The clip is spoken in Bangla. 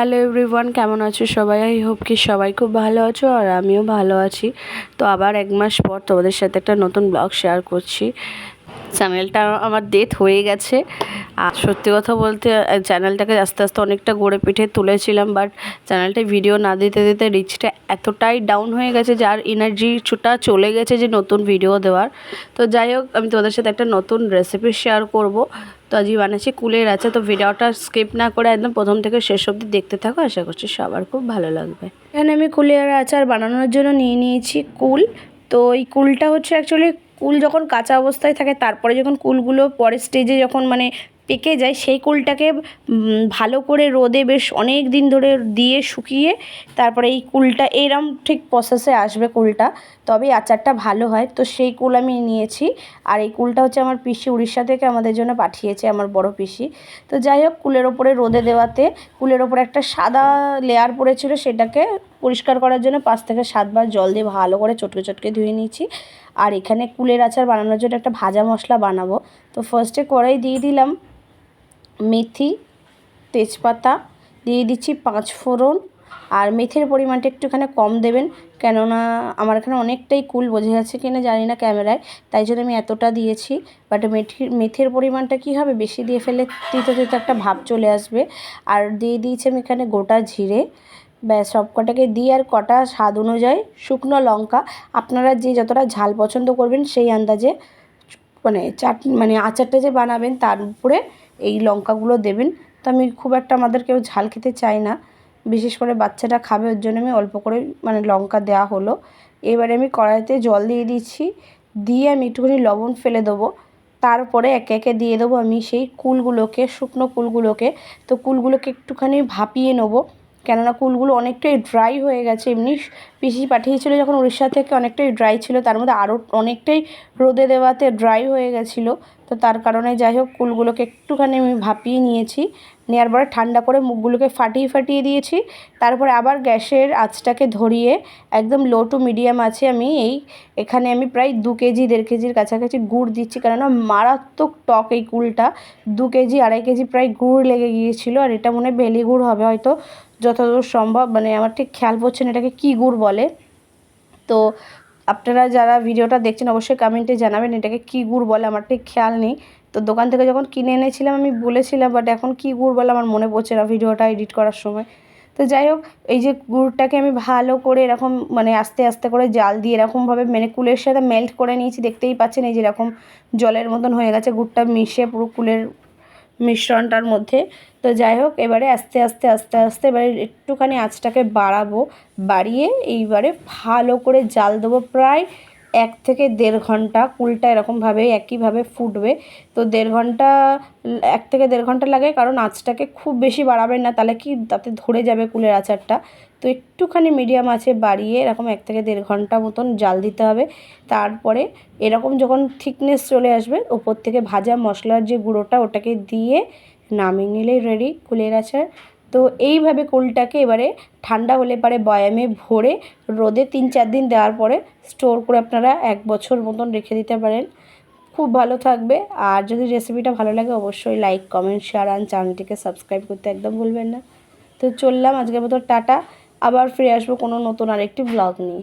হ্যালো এভরিওয়ান কেমন আছো সবাই? আই হোপ কি সবাই খুব ভালো আছো আর আমিও ভালো আছি। তো আবার এক মাস পর তোমাদের সাথে একটা নতুন ব্লগ শেয়ার করছি। চ্যানেলটা আমার ডেথ হয়ে গেছে। আর সত্যি কথা বলতে চ্যানেলটাকে আস্তে আস্তে অনেকটা গড়ে পিঠে তুলেছিলাম বাট চ্যানেলটায় ভিডিও না দিতে দিতে রিচটা এতটাই ডাউন হয়ে গেছে যে আর এনার্জি চুটা চলে গেছে যে নতুন ভিডিও দেওয়ার। তো যাই হোক, আমি তোমাদের সাথে একটা নতুন রেসিপি শেয়ার করব। তো আজই বানাচ্ছি, কুলের আছে, তো ভিডিওটা স্কিপ না করে একদম প্রথম থেকে শেষ অব্দি দেখতে থাকো, আশা করছি সবার খুব ভালো লাগবে। এখানে আমি কুলের আচার বানানোর জন্য নিয়ে নিয়েছি কুল। তো এই কুলটা হচ্ছে অ্যাকচুয়ালি কুল যখন কাঁচা অবস্থায় থাকে, তারপরে যখন কুলগুলো পরের স্টেজে যখন মানে পেকে যায়, সেই কুলটাকে ভালো করে রোদে বেশ অনেক দিন ধরে দিয়ে শুকিয়ে তারপরে এই কুলটা, এরম ঠিক প্রসেসে আসবে কুলটা। তবে আচারটা ভালো হয়। তো সেই কুল আমি নিয়েছি। আর এই কুলটা হচ্ছে আমার পিসি উড়িষ্যা থেকে আমাদের জন্য পাঠিয়েছে আমার বড় পিসি। তো যাই হোক, কুলের ওপরে রোদে দেওয়াতে, কুলের ওপরে একটা সাদা লেয়ার পড়েছিল সেটাকে পরিষ্কার করার জন্য পাঁচ থেকে সাতবার জল দিয়ে ভালো করে চটকে চটকে ধুয়ে নিয়েছি। আর এখানে কুলের আচার বানানোর জন্য একটা ভাজা মশলা বানাবো। তো ফার্স্টে কড়াই দিয়ে দিলাম। মেথি, তেজপাতা, দিয়ে দিচ্ছি পাঁচ ফোড়ন। আর মেথির পরিমাণটা একটুখানি কম দেবেন, কেননা আমার এখানে অনেকটাই কুল বোঝা যাচ্ছে কিনা জানি না ক্যামেরায়, তাই জন্য আমি এতটা দিয়েছি। বাট মেথির মেথির পরিমাণটা কি হবে? বেশি দিয়ে ফেলে তিতো তিতো একটা ভাব চলে আসবে। আর দিয়ে দিয়েছি আমি এখানে গোটা জিরে। ব্যাস সব কটাকে দিয়ে আর কটা স্বাদ অনুযায়ী শুকনো লঙ্কা। আপনারা যে যতটা ঝাল পছন্দ করবেন, সেই আন্দাজে মানে চাট মানে আচারটা যে বানাবেন, তার উপরে এই লঙ্কাগুলো দেবেন। তো আমি খুব একটা আমাদের কেউ ঝাল খেতে চাই না। বিশেষ করে বাচ্চাটা খাবে, ওর জন্য আমি অল্প করে মানে লঙ্কা দেওয়া হলো। এবারে আমি কড়াইতে জল দিয়ে দিচ্ছি। দিয়ে আমি একটুখানি লবণ ফেলে দেবো। তারপরে একে একে দিয়ে দেবো আমি সেই কুলগুলোকে, শুকনো কুলগুলোকে। তো কুলগুলোকে একটুখানি ভাপিয়ে নেব। কেননা কুলগুলো অনেকটাই ড্রাই হয়ে গেছে। এমনি পিসি পাঠিয়েছিলো যখন উড়িষ্যা থেকে অনেকটাই ড্রাই ছিল, তার মধ্যে আরও অনেকটাই রোদে দেওয়াতে ড্রাই হয়ে গেছিল। তো তার কারণে যাই হোক, কুলগুলোকে একটুখানি আমি ভাপিয়ে নিয়েছি। নেওয়ার পরে ঠান্ডা করে মুখগুলোকে ফাটিয়ে ফাটিয়ে দিয়েছি। তারপরে আবার গ্যাসের আঁচটাকে ধরিয়ে একদম লো টু মিডিয়াম আছে আমি এই এখানে আমি প্রায় দু কেজি, দেড় কেজির কাছাকাছি গুড় দিচ্ছি। কেননা মারাত্মক টক এই কুলটা। দু কেজি, আড়াই কেজি প্রায় গুড় লেগে গিয়েছিল, আর এটা মনে হয় বেলি গুড় হবে হয়তো। যতদূর সম্ভব মানে আমার ঠিক খেয়াল পড়ছে না এটাকে কী গুড় বলে। তো আপনারা যারা ভিডিওটা দেখছেন, অবশ্যই কমেন্টে জানাবেন এটাকে কী গুড় বলে, আমার ঠিক খেয়াল নেই। তো দোকান থেকে যখন কিনে এনেছিলাম, আমি বলেছিলাম বাট এখন কী গুড় বলে আমার মনে পড়ছে না ভিডিওটা এডিট করার সময়। তো যাই হোক, এই যে গুড়টাকে আমি ভালো করে এরকম মানে আস্তে আস্তে করে জাল দিয়ে এরকমভাবে মানে কুলের সাথে মেল্ট করে নিয়েছি, দেখতেই পাচ্ছেন এই যে এরকম জলের মতন হয়ে গেছে, গুড়টা মিশে পুরো কুলের মিশ্রণটার মধ্যে। তো যাই হোক, এবারে আস্তে আস্তে আস্তে আস্তে এবারে একটুখানি আঁচটাকে বাড়াবো, বাড়িয়ে এইবারে ভালো করে জাল দেবো প্রায় এক থেকে দেড় ঘণ্টা কুলটা এরকমভাবে, একইভাবে ফুটবে। তো দেড় ঘণ্টা, এক থেকে দেড় ঘণ্টা লাগে, কারণ আঁচটাকে খুব বেশি বাড়াবেন না, তাহলে কি তাতে ধরে যাবে কুলের আচারটা? তো একটুখানি মিডিয়াম আছে বাড়িয়ে এরকম এক থেকে দেড় ঘণ্টা মতন জাল দিতে হবে। তারপরে এরকম যখন থিকনেস চলে আসবে, ওপর থেকে ভাজা মশলার যে গুঁড়োটা, ওটাকে দিয়ে নামিয়ে নিলেই রেডি কুলের আচার। তো এইভাবে কুলটাকে এবারে ঠান্ডা হলে পারে বয়ামে ভরে রোদে তিন চার দিন দেওয়ার পরে স্টোর করে আপনারা এক বছর মতন রেখে দিতে পারেন। খুব ভালো থাকবে। আর যদি রেসিপিটা ভালো লাগে অবশ্যই লাইক, কমেন্ট, শেয়ার আর চ্যানেলটিকে সাবস্ক্রাইব করতে একদম ভুলবেন না। তো চললাম আজকের মতো, টাটা। আবার ফিরে আসব কোনো নতুন আরেকটি ব্লগ নিয়ে।